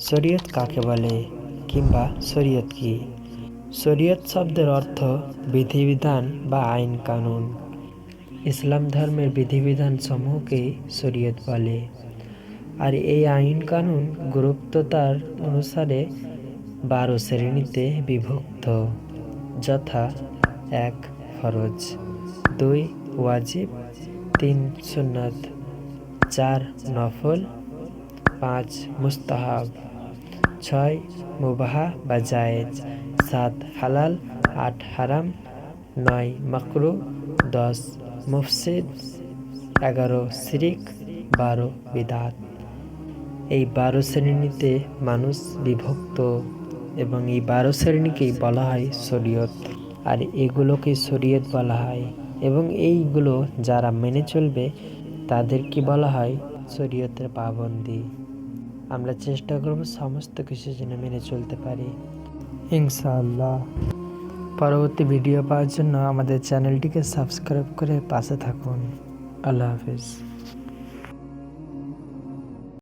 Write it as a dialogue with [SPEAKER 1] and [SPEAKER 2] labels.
[SPEAKER 1] শরীয়ত কাকে বলে কিংবা শরীয়ত কি? শরীয়ত শব্দের অর্থ বিধিবিধান বা আইন কানুন। ইসলাম ধর্মের বিধিবিধান সমূহকেই শরীয়ত বলে। আর এই আইন কানুন গুরুত্বতার অনুসারে বারো শ্রেণীতে বিভক্ত। যথা এক, ফরজ। দুই, ওয়াজিব। তিন, সুন্নত। চার, নফল। পাঁচ মুস্তাহাব, ছয় মুবাহা বা জায়েজ, সাত হালাল, আট হারাম, নয় মাকরু, দশ মুফসিদ, এগারো শিরিক বারো বিদাত। এই বারো শ্রেণীতে মানুষ বিভক্ত এবং এই বারো শ্রেণীকেই বলা হয় শরীয়ত। আর এগুলোকে শরীয়ত বলা হয়। এবং এইগুলো যারা মেনে চলবে, তাদেরকে বলা হয় শরীয়তের পাবন্দি। আমরা চেষ্টা করব সমস্ত কিছু যেন মেনে চলতে পারি। ইনশাআল্লাহ। পরবর্তী ভিডিও পাওয়ার জন্য আমাদের চ্যানেলটিকে সাবস্ক্রাইব করে পাশে থাকুন। আল্লাহ হাফিজ।